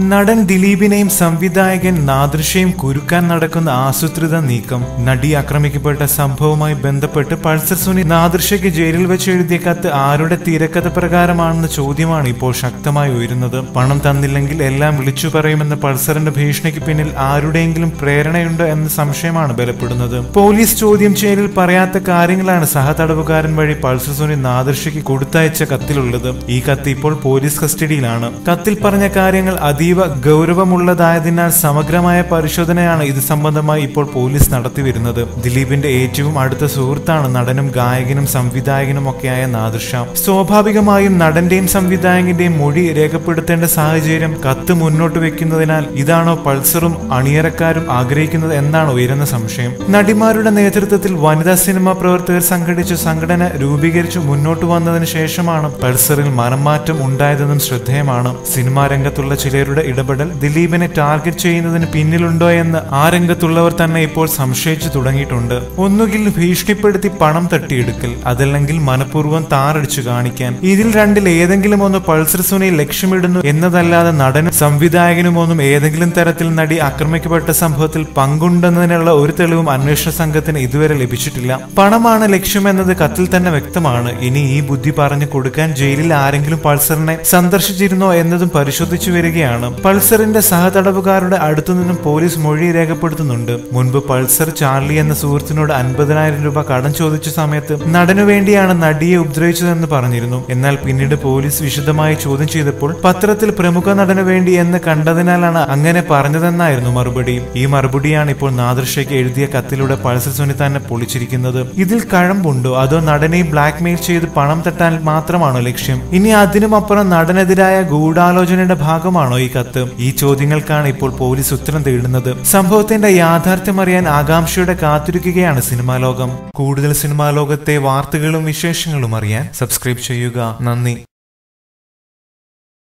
നടൻ ദിലീപിനെയും സംവിധായകൻ നാദൃശയും കുരുക്കാൻ നടക്കുന്ന ആസൂത്രിത നീക്കം നടി ആക്രമിക്കപ്പെട്ട സംഭവവുമായി ബന്ധപ്പെട്ട് പൾസർ സുനി നാദൃശയ്ക്ക് ജയിലിൽ വെച്ച് എഴുതിയ കത്ത് ആരുടെ തിരക്കഥ പ്രകാരമാണെന്ന ചോദ്യമാണ് ഇപ്പോൾ ശക്തമായി ഉയരുന്നത്. പണം തന്നില്ലെങ്കിൽ എല്ലാം വിളിച്ചു പറയുമെന്ന പൾസറിന്റെ ഭീഷണിക്ക് പിന്നിൽ ആരുടെയെങ്കിലും പ്രേരണയുണ്ടോ എന്ന സംശയമാണ് ബലപ്പെടുന്നത്. പോലീസ് ചോദ്യം ചെയ്യലിൽ പറയാത്ത കാര്യങ്ങളാണ് സഹതടവുകാരൻ വഴി പൾസർ സുനി നാദൃശയ്ക്ക് കൊടുത്തയച്ച കത്തിലുള്ളത്. ഈ കത്ത് ഇപ്പോൾ പോലീസ് കസ്റ്റഡിയിലാണ്. കത്തിൽ പറഞ്ഞ കാര്യങ്ങൾ അതീവ ഗൗരവമുള്ളതായതിനാൽ സമഗ്രമായ പരിശോധനയാണ് ഇത് സംബന്ധമായി ഇപ്പോൾ പോലീസ് നടത്തിവരുന്നത്. ദിലീപിന്റെ ഏറ്റവും അടുത്ത സുഹൃത്താണ് നടനും ഗായകനും സംവിധായകനും ഒക്കെയായ നാദൃഷ. സ്വാഭാവികമായും നടന്റെയും സംവിധായകന്റെയും മൊഴി രേഖപ്പെടുത്തേണ്ട സാഹചര്യം കത്ത് മുന്നോട്ട് വെക്കുന്നതിനാൽ ഇതാണോ പൾസറും അണിയറക്കാരും ആഗ്രഹിക്കുന്നത് എന്നാണ് ഉയരുന്ന സംശയം. നടിമാരുടെ നേതൃത്വത്തിൽ വനിതാ സിനിമാ പ്രവർത്തകർ സംഘടിച്ച സംഘടന രൂപീകരിച്ച് മുന്നോട്ട് വന്നതിന് ശേഷമാണ് പൾസറിൽ മനംമാറ്റം ഉണ്ടായതെന്നും ശ്രദ്ധേയമാണ്. സിനിമാ രംഗത്തുള്ള ചിലരുടെ ഇടപെടൽ ദിലീപിനെ ടാർഗറ്റ് ചെയ്യുന്നതിന് പിന്നിലുണ്ടോ എന്ന് ആ രംഗത്തുള്ളവർ തന്നെ ഇപ്പോൾ സംശയിച്ചു തുടങ്ങിയിട്ടുണ്ട്. ഒന്നുകിൽ ഭീഷണിപ്പെടുത്തി പണം തട്ടിയെടുക്കൽ അതല്ലെങ്കിൽ മനഃപൂർവം താറടിച്ചു കാണിക്കാൻ. ഇതിൽ രണ്ടിൽ ഏതെങ്കിലും ഒന്ന് പൾസർ സുനെ ലക്ഷ്യമിടുന്നു എന്നതല്ലാതെ നടനും സംവിധായകനും ഒന്നും ഏതെങ്കിലും തരത്തിൽ നടി ആക്രമിക്കപ്പെട്ട സംഭവത്തിൽ പങ്കുണ്ടെന്നതിനുള്ള ഒരു തെളിവും അന്വേഷണ സംഘത്തിന് ഇതുവരെ ലഭിച്ചിട്ടില്ല. പണമാണ് ലക്ഷ്യമെന്നത് കത്തിൽ തന്നെ വ്യക്തമാണ്. ഇനി ഈ ബുദ്ധി പറഞ്ഞു കൊടുക്കാൻ ജയിലിൽ ആരെങ്കിലും പൾസറിനെ സന്ദർശിച്ചിരുന്നോ എന്നതും പരിശോധിച്ചു വരികയാണ്. പൾസറിന്റെ സഹതടവുകാരുടെ അടുത്തുനിന്നും പോലീസ് മൊഴി രേഖപ്പെടുത്തുന്നുണ്ട്. മുൻപ് പൾസർ ചാർലി എന്ന സുഹൃത്തിനോട് അൻപതിനായിരം രൂപ കടം ചോദിച്ച സമയത്ത് നടനു വേണ്ടിയാണ് നടിയെ ഉപദ്രവിച്ചതെന്ന് പറഞ്ഞിരുന്നു. എന്നാൽ പിന്നീട് പോലീസ് വിശദമായി ചോദ്യം ചെയ്തപ്പോൾ പത്രത്തിൽ പ്രമുഖ നടനു വേണ്ടി എന്ന് കണ്ടതിനാലാണ് അങ്ങനെ പറഞ്ഞതെന്നായിരുന്നു മറുപടി. ഈ മറുപടിയാണ് ഇപ്പോൾ നാദൃശയ്ക്ക് എഴുതിയ കത്തിലൂടെ പൾസർ സുനിതാനെ പൊളിച്ചിരിക്കുന്നത്. ഇതിൽ കഴമ്പുണ്ടോ? അതോ നടനെ ബ്ലാക്ക് മെയിൽ ചെയ്ത് പണം തട്ടാൻ മാത്രമാണോ ലക്ഷ്യം? ഇനി അതിനുമപ്പുറം നടനെതിരായ ഗൂഢാലോചനയുടെ ഭാഗമാണോ കത്ത്. ഈ ചോദ്യങ്ങൾക്കാണ് ഇപ്പോൾ പോലീസ് ഉത്തരം തേടുന്നത്. സംഭവത്തിന്റെ യാഥാർത്ഥ്യം അറിയാൻ ആകാംക്ഷയോടെ കാത്തിരിക്കുകയാണ് സിനിമാ ലോകം. കൂടുതൽ സിനിമാ ലോകത്തെ വാർത്തകളും വിശേഷങ്ങളും അറിയാൻ സബ്സ്ക്രൈബ് ചെയ്യുക. നന്ദി.